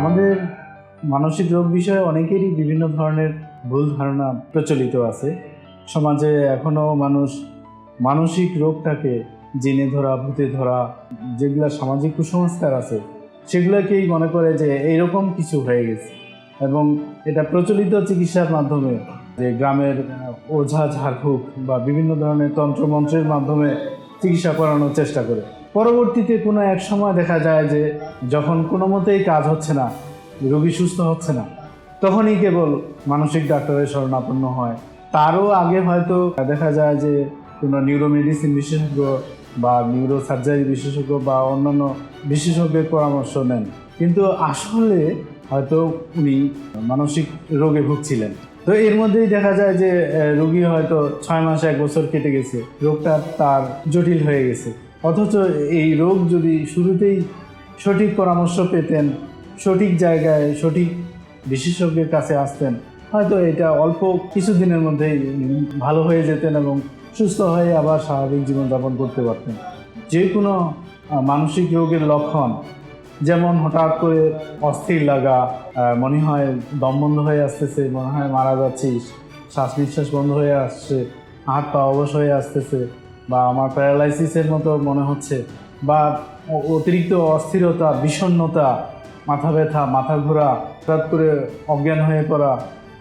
আমাদের মানসিক রোগ বিষয়ে অনেকেরই বিভিন্ন ধরনের ভুল ধারণা প্রচলিত আছে। সমাজে এখনও মানুষ মানসিক রোগটাকে জেনে ধরা, ভূতে ধরা, যেগুলো সামাজিক কুসংস্কার আছে, সেগুলোকেই মনে করে যে এইরকম কিছু হয়ে গেছে। এবং এটা প্রচলিত চিকিৎসার মাধ্যমে যে গ্রামের ওঝা, ঝাড়ফুঁক বা বিভিন্ন ধরনের তন্ত্রমন্ত্রের মাধ্যমে চিকিৎসা করানোর চেষ্টা করে। পরবর্তীতে কোনো এক সময় দেখা যায় যে যখন কোনো মতেই কাজ হচ্ছে না, রোগী সুস্থ হচ্ছে না, তখনই কেবল মানসিক ডাক্তারের শরণাপন্ন হয়। তারও আগে হয়তো দেখা যায় যে কোনো নিউরোমেডিসিন বিশেষজ্ঞ বা নিউরো সার্জারি বিশেষজ্ঞ বা অন্যান্য বিশেষজ্ঞের পরামর্শ নেন। কিন্তু আসলে হয়তো উনি মানসিক রোগে ভুগছিলেন। তো এর মধ্যেই দেখা যায় যে রোগী হয়তো ছয় মাস এক বছর কেটে গেছে। রোগটা তার জটিল হয়ে গেছে। অথচ এই রোগ যদি শুরুতেই সঠিক পরামর্শ পেতেন, সঠিক জায়গায় সঠিক বিশেষজ্ঞের কাছে আসতেন, হয়তো এটা অল্প কিছুদিনের মধ্যেই ভালো হয়ে যেতেন এবং সুস্থ হয়ে আবার স্বাভাবিক জীবনযাপন করতে পারতেন। যে কোনো মানসিক রোগের লক্ষণ, যেমন হঠাৎ করে অস্থির লাগা মনে হয় দম বন্ধ হয়ে আসতেছে, মনে হয় মারা যাচ্ছিস, শ্বাস নিঃশ্বাস বন্ধ হয়ে আসছে, হাত পা অবশ হয়ে আসতেছে বা আমার প্যারালাইসিসের মতো মনে হচ্ছে, বা অতিরিক্ত অস্থিরতা, বিষণ্ণতা, মাথা ব্যথা, মাথা ঘোরা, হঠাৎ করে অজ্ঞান হয়ে পড়া,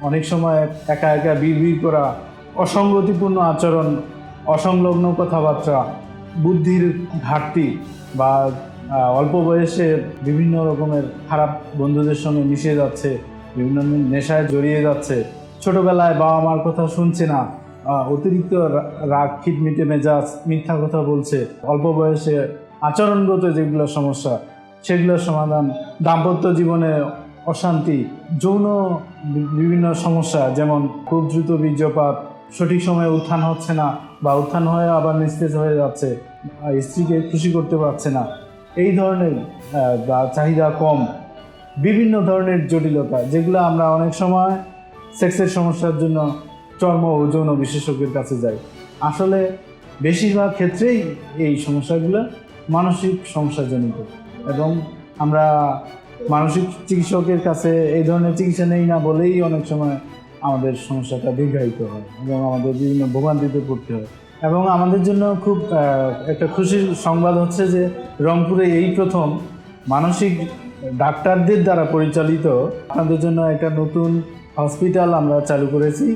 অনেক সময় একা একা বিড় করা, অসঙ্গতিপূর্ণ আচরণ, অসংলগ্ন কথাবার্তা, বুদ্ধির ঘাটতি, বা অল্প বয়সে বিভিন্ন রকমের খারাপ বন্ধুদের সঙ্গে মিশে যাচ্ছে, বিভিন্ন নেশায় জড়িয়ে যাচ্ছে, ছোটবেলায় বাবা মার কথা শুনছে না অতিরিক্ত রাগ, খিটমিটে মেজাজ, মিথ্যা কথা বলছে, অল্প বয়সে আচরণগত যেগুলো সমস্যা, সেগুলোর সমাধান, দাম্পত্য জীবনে অশান্তি, যৌন বিভিন্ন সমস্যা, যেমন খুব দ্রুত বীর্যপাত, সঠিক সময়ে উত্থান হচ্ছে না বা উত্থান হয়ে আবার নিস্তেজ হয়ে যাচ্ছে স্ত্রীকে খুশি করতে পারছে না, এই ধরনের বা চাহিদা কম, বিভিন্ন ধরনের জটিলতা, যেগুলো আমরা অনেক সময় সেক্সের সমস্যার জন্য চর্ম ও যৌন বিশেষজ্ঞের কাছে যাই। আসলে বেশিরভাগ ক্ষেত্রেই এই সমস্যাগুলো মানসিক সমস্যাজনিত। এবং আমরা মানসিক চিকিৎসকের কাছে এই ধরনের চিকিৎসা নেই না বলেই অনেক সময় আমাদের সমস্যাটা দীর্ঘায়িত হয় এবং আমাদের বিভিন্ন ভোগান্তিতে পড়তে হয়। এবং আমাদের জন্য খুব একটা খুশির সংবাদ হচ্ছে যে রংপুরে এই প্রথম মানসিক ডাক্তারদের দ্বারা পরিচালিত। আপনাদের জন্য একটা নতুন হসপিটাল আমরা চালু করেছি।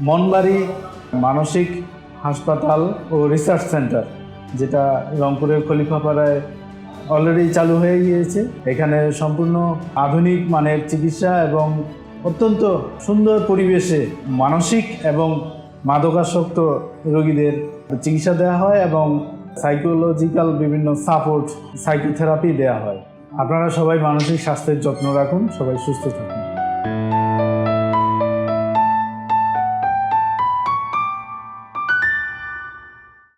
মনবাড়ি মানসিক হাসপাতাল ও রিসার্চ সেন্টার যেটা রংপুরের খলিফাপাড়ায় অলরেডি চালু হয়ে গিয়েছে। এখানে সম্পূর্ণ আধুনিক মানের চিকিৎসা এবং অত্যন্ত সুন্দর পরিবেশে মানসিক এবং মাদকাসক্ত রোগীদের চিকিৎসা দেওয়া হয় এবং সাইকোলজিক্যাল বিভিন্ন সাপোর্ট সাইকোথেরাপি দেওয়া হয়। আপনারা সবাই মানসিক স্বাস্থ্যের যত্ন রাখুন, সবাই সুস্থ থাকুন।